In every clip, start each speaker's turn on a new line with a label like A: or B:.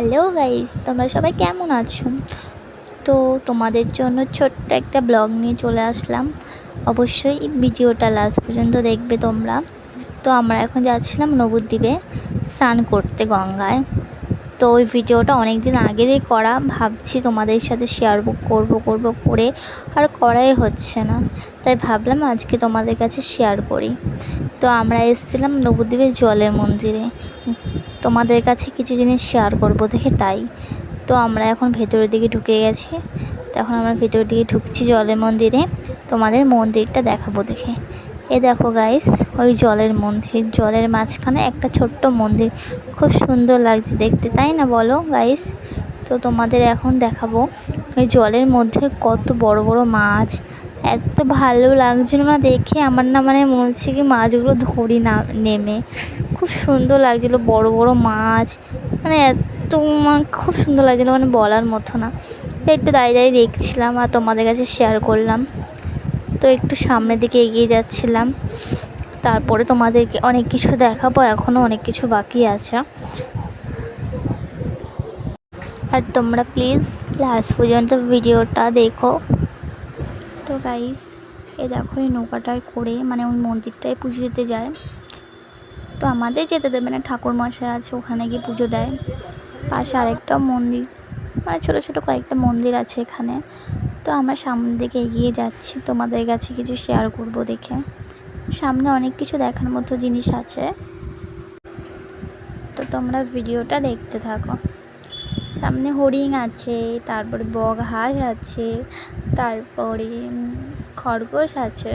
A: Hello guys তোমরা সবাই কেমন আছো? তো তোমাদের জন্য ছোট্ট একটা ব্লগ নিয়ে চলে আসলাম। অবশ্যই ভিডিওটা লাস্ট পর্যন্ত দেখবে তোমরা। তো আমরা এখন যাচ্ছিলাম নবদ্বীপে স্নান করতে গঙ্গায়। তো ওই ভিডিওটা অনেক দিন আগেরই করা। ভাবছি তোমাদের সাথে শেয়ার করব করব করে। আর করাই হচ্ছে না। তাই ভাবলাম আজকে তোমাদের কাছে শেয়ার করি। তো আমরা এসেছিলাম নবদ্বীপের জলের মন্দিরে। তোমাদের কাছে কিছু জিনিস শেয়ার করব দেখে তাই। তো আমরা এখন ভেতরের দিকে ঢুকে গেছি। তখন আমরা ভেতরের দিকে ঢুকছি জলের মন্দিরে। তোমাদের মন্দিরটা দেখাবো দেখে। এ দেখো গাইস ওই জলের মন্দির। জলের মাঝখানে একটা ছোট্ট মন্দির। খুব সুন্দর লাগছে দেখতে, তাই না বলো গাইস তো তোমাদের এখন দেখাবো ওই জলের মধ্যে কত বড় বড় মাছ। এত ভালো লাগছিল না দেখে। আমার না মানে মনে হচ্ছে কি মাছগুলো ধরি না, নেমে। খুব সুন্দর লাগছিল, বড় বড় মাছ মানে এত খুব সুন্দর লাগছিল মানে বলার মতো না। তো একটু দাঁড়িয়ে দাঁড়িয়ে দেখছিলাম আর তোমাদের কাছে শেয়ার করলাম। তো একটু সামনের দিকে এগিয়ে যাচ্ছিলাম। তারপরে তোমাদেরকে অনেক কিছু দেখাবো এখনও অনেক কিছু বাকি আছে। আর তোমরা প্লিজ লাস্ট পর্যন্ত ভিডিওটা দেখো। তো গাইস এ দেখো এই নৌকাটায় করে মানে ওই মন্দিরটায় পুজো দিতে যায়। তো আমাদের যেতে দেবে না ঠাকুর মশাই আছে, ওখানে গিয়ে পুজো দেয়। পাশে আরেকটা মন্দির মানে ছোটো ছোটো কয়েকটা মন্দির আছে এখানে। তো আমরা সামনের দিকে এগিয়ে যাচ্ছি, তোমাদের কাছে কিছু শেয়ার করব দেখে। সামনে অনেক কিছু দেখার মতো জিনিস আছে। তো তোমরা ভিডিওটা দেখতে থাকো। সামনে হরিণ আছে, তারপরে বগ হাঁস আছে, তারপরে খরগোশ আছে।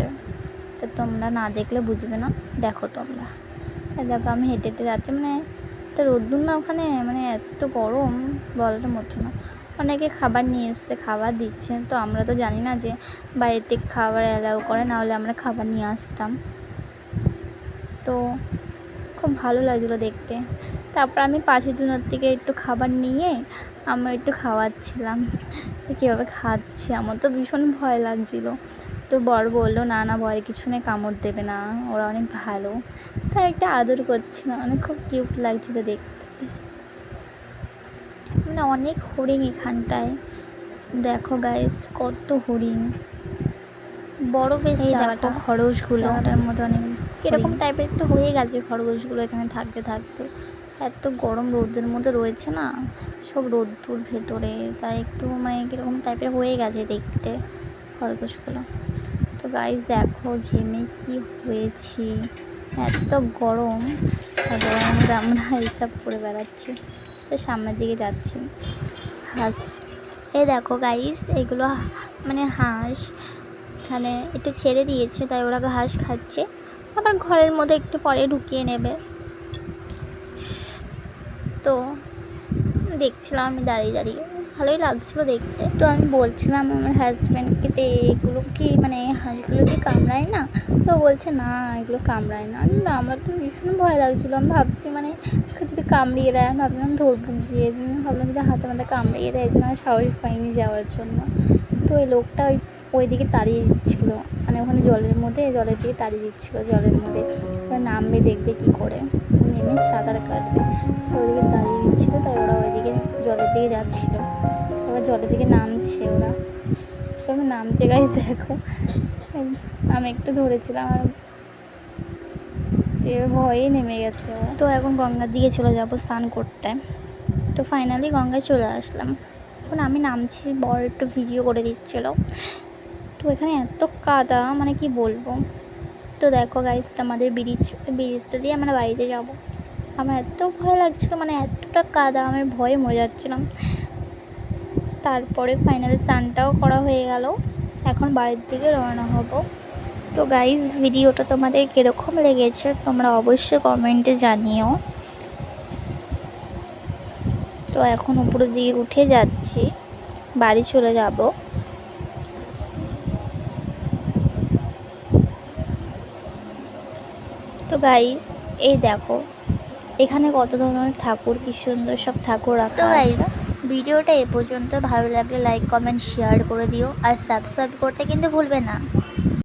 A: তো তোমরা না দেখলে বুঝবে না, দেখো তোমরা। দেখো, আমি হেঁটে হেঁটে যাচ্ছি মানে তো রোদ্দুর না ওখানে? মানে এত গরম বলার মতো না। অনেকে খাবার নিয়ে এসছে, খাবার দিচ্ছে। তো আমরা তো জানি না যে বাইরে খাবার অ্যালাউ করে, না হলে আমরা খাবার নিয়ে আসতাম। তো খুব ভালো লাগছিল দেখতে। তারপর আমি পাশের জনের থেকে একটু খাবার নিয়ে আমরা একটু খাওয়াচ্ছিলাম। কীভাবে খাচ্ছে, আমার তো ভীষণ ভয় লাগছিল। তো বর বলল, না না ভয় কিছু নেই কামড় দেবে না। ওরা অনেক ভালো। তাই একটা আদর করছিলাম অনেক খুব কিউট লাগছিল দেখতে। মানে অনেক হরিণ এখানটায়। দেখো গাইস কত হরিণ। বড় বেশ
B: জায়গাটা।
A: খরগোশগুলো।
B: জায়গাটার মধ্যে অনেক
A: এরকম টাইপের একটু হয়ে গেছে খরগোশগুলো এখানে থাকতে থাকতে। এত গরম রোদের মধ্যে রয়েছে না? সব রোদ্দুর ভেতরে। তাই একটু মানে কীরকম টাইপের হয়ে গেছে দেখতে খরগোশগুলো। তো গাইস দেখো ঘেমে কি হয়েছি। এত গরম আমরা এইসব করে বেড়াচ্ছি। তো সামনের দিকে যাচ্ছি। হাঁস এ দেখো গাইস এগুলো মানে হাঁস, এখানে একটু ছেড়ে দিয়েছে, তাই ওরা ঘাস খাচ্ছে। আবার ঘরের মধ্যে একটু পরে ঢুকিয়ে নেবে। তো দেখছিলাম আমি দাঁড়িয়ে দাঁড়িয়ে। ভালোই লাগছিল দেখতে। তো আমি বলছিলাম আমার হাজব্যান্ডকে তো এগুলো কি মানে হাঁসগুলো কি কামড়ায় না? তো বলছে না এগুলো কামড়ায় না। আমি, আমার তো ভীষণ ভয় লাগছিল। আমি ভাবছি মানে যদি কামড়িয়ে দেয় আমি ভাবলাম ধরবো গিয়ে। ভাবলাম যে হাতে মাথে কামড়িয়ে দেয় জন্য আমি সাহস পাইনি যাওয়ার জন্য। তো ওই লোকটা ওই ওই দিকে তাড়িয়ে দিচ্ছিল মানে ওখানে জলের মধ্যে জলের দিকে তাড়িয়ে দিচ্ছিল জলের মধ্যে। ওরা নামবে দেখবে কি করে। নেমে সাঁতার কাটবে। ওইদিকে তাড়িয়ে দিচ্ছিল তাই ওরা ওইদিকে জলের দিকে যাচ্ছিল। ওরা জলের দিকে নামছে ওরা। কীভাবে নামছে গাছ দেখো। আমি একটু ধরেছিলাম, আর ভয়ে নেমে গেছে। তো এখন গঙ্গার দিকে চলে যাব স্নান করতে। তো ফাইনালি গঙ্গায় চলে আসলাম। এখন আমি নামছি বড় একটু ভিডিও করে দিচ্ছিল। তো এখানে এত কাদা মানে কি বলব? তো দেখো গাইজ আমাদের ব্রিজ ব্রিজটা দিয়ে আমরা বাড়িতে যাব। আমার এত ভয় লাগছিল মানে এতটা কাদা, আমি ভয়ে মরে যাচ্ছিলাম। তারপরে ফাইনালি স্নানটাও করা হয়ে গেল। এখন বাড়ির দিকে রওনা হব। তো গাইজ ভিডিওটা তোমাদের কীরকম লেগেছে তোমরা অবশ্যই কমেন্টে জানিও। তো এখন উপরের দিকে উঠে যাচ্ছি। বাড়ি চলে যাব। তো গাইজ এই দেখো এখানে কত ধরনের ঠাকুর কি সুন্দর সব ঠাকুর রাখা আছে। ভিডিওটা এ পর্যন্ত ভালো লাগলে লাইক কমেন্ট শেয়ার করে দিও। আর সাবস্ক্রাইব করতে কিন্তু ভুলবে না।